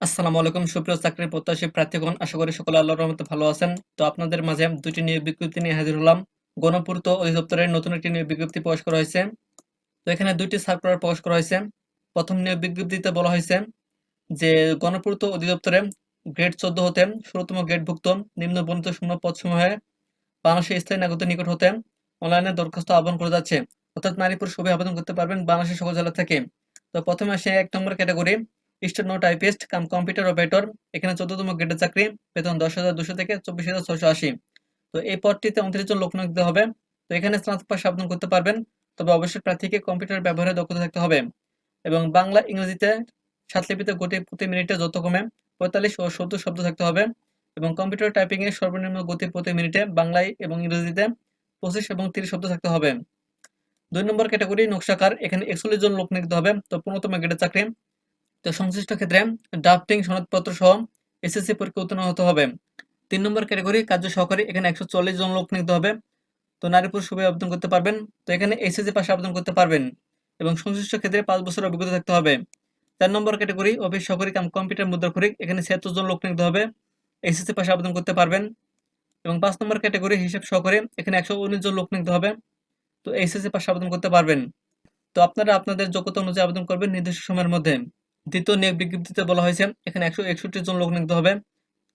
আসসালামু আলাইকুম, সুপ্রিয় চাকরির প্রত্যাশী প্রার্থীগণ, আশা করি সকলে আল্লাহর রহমতে ভালো আছেন। তো আপনাদের মাঝে দুটি নিয়োগ বিজ্ঞপ্তি নিয়ে হাজির হলাম। গণপূর্ত অধিদপ্তরের নতুন একটি নিয়োগ বিজ্ঞপ্তি প্রকাশ করা হয়েছে। তো এখানে দুইটি সার্কুলার প্রকাশ করা হয়েছে। প্রথম নিয়োগ বিজ্ঞপ্তিতে বলা হয়েছে যে গণপূর্ত অধিদপ্তরে গ্রেড চোদ্দ হতে ষোলতম গ্রেডভুক্ত নিম্ন বর্ণিত শূন্য পদসমূহে বাংলাদেশের স্থায়ী নাগরিকদের নিকট হতে অনলাইনে দরখাস্ত আহ্বান করে যাচ্ছে। অর্থাৎ নারী পুরুষ সবাই আবেদন করতে পারবেন বাংলাদেশের সকল জেলা থেকে। তো প্রথমে আসে এক নম্বর category. Steno typist cum computer operator, এখানে চোদ্দতম গ্রেডের চাকরি, বেতন দশ হাজার দুশো থেকে চব্বিশ হাজার ছয়শো আশি। তো এই পদটিতে উনত্রিশ জন লোক নিয়োগ হবে। তো এখানে স্নাতক পাশ আবেদন করতে পারবেন। তবে অবশ্যই প্রার্থীকে কম্পিউটার ব্যবহারে দক্ষতা থাকতে হবে। এবং বাংলা, ইংরেজিতে সাতলিপিতে গতি প্রতি মিনিটে যথাক্রমে পঁয়তাল্লিশ ও সত্তর শব্দ থাকতে হবে। এবং কম্পিউটার টাইপিং এর সর্বনিম্ন গতি প্রতি মিনিটে বাংলায় এবং ইংরেজিতে পঁচিশ এবং তিরিশ শব্দ থাকতে হবে। দুই নম্বর ক্যাটাগরি নকশাকার, এখানে একচল্লিশ জন লোক নিতে হবে। তো পনেরোতম গ্রেডের চাকরি তো সংশ্লিষ্ট ক্ষেত্রে ড্রাফটিং সনদপত্র সহ এসএসসি পরীক্ষা উত্তীর্ণ হতে হবে। তিন নম্বর ক্যাটাগরি কার্য সহকারী, এখানে একশো চল্লিশ জন লোক নিতে হবে। তো নারী পুরুষ সবাই আবেদন করতে পারবেন। তো এখানে এসএসসি পাশে আবেদন করতে পারবেন এবং সংশ্লিষ্ট ক্ষেত্রে পাঁচ বছর অভিজ্ঞতা থাকতে হবে। চার নম্বর ক্যাটাগরি অফিস সহকারী কাম কম্পিউটার মুদ্রাক্ষরিক, এখানে ছিয়াত্তর জন লোক নিতে হবে। এসএসসি পাশে আবেদন করতে পারবেন। এবং পাঁচ নম্বর ক্যাটাগরি হিসাব সহকারী, এখানে একশো উনিশ জন লোক নিতে হবে। তো এসএসসি পাশে আবেদন করতে পারবেন। তো আপনারা আপনাদের যোগ্যতা অনুযায়ী আবেদন করবেন নির্দিষ্ট সময়ের মধ্যে। দ্বিতীয় নিয়োগ বিজ্ঞপ্তিতে বলা হয়েছে, এখানে একশো একষট্টি জন লোক নিতে হবে।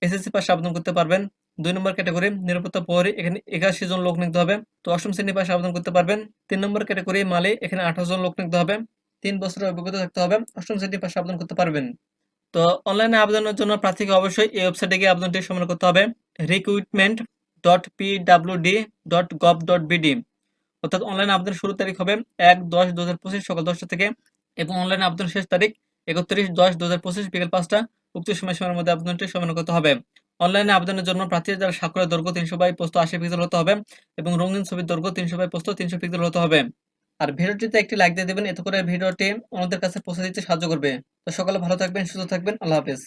এসএসসি পাশে আবেদন করতে পারবেন। দুই নম্বর ক্যাটাগরি, নিরাপত্তা প্রহরী, এখানে একাশি জন লোক নিতে হবে। তো অষ্টম শ্রেণি পাশে আবেদন করতে পারবেন। তিন নম্বর ক্যাটাগরি, মালে, এখানে আঠারো জন লোক নিতে হবে। তিন বছরের অভিজ্ঞতা থাকতে হবে। অষ্টম শ্রেণি পাশে আবেদন করতে পারবেন। তো অনলাইনে আবেদনের জন্য প্রার্থীকে অবশ্যই এই ওয়েবসাইটে গিয়ে আবেদনটি সম্পন্ন করতে হবে। Recruitment dot PWD dot gov dot BD অর্থাৎ অনলাইন আবেদনের শুরু তারিখ হবে এক দশ দু হাজার পঁচিশ সকাল দশটা থেকে এবং অনলাইন আবেদন শেষ তারিখ একত্রিশ দশ দু হাজার পঁচিশ বিকেল পাঁচটা, উক্ত সময়সীমার মধ্যে আবেদনটি সম্পন্ন করতে হবে। অনলাইনে আবেদনের জন্য প্রার্থীর যারা সাক্ষরের দৈর্ঘ্য তিনশো বাই পোস্ত আশি পিক্সেল হতে হবে এবং রঙিন ছবির দৈর্ঘ্য তিনশো বাই পোস্ত তিনশো পিক্সেল হতে হবে। আর ভিডিওটিতে একটি লাইক দিয়ে দেবেন, এতে করে ভিডিওটি অন্যদের কাছে পৌঁছে দিতে সাহায্য করবে। তো সকালে ভালো থাকবেন, সুস্থ থাকবেন, আল্লাহ হাফেজ।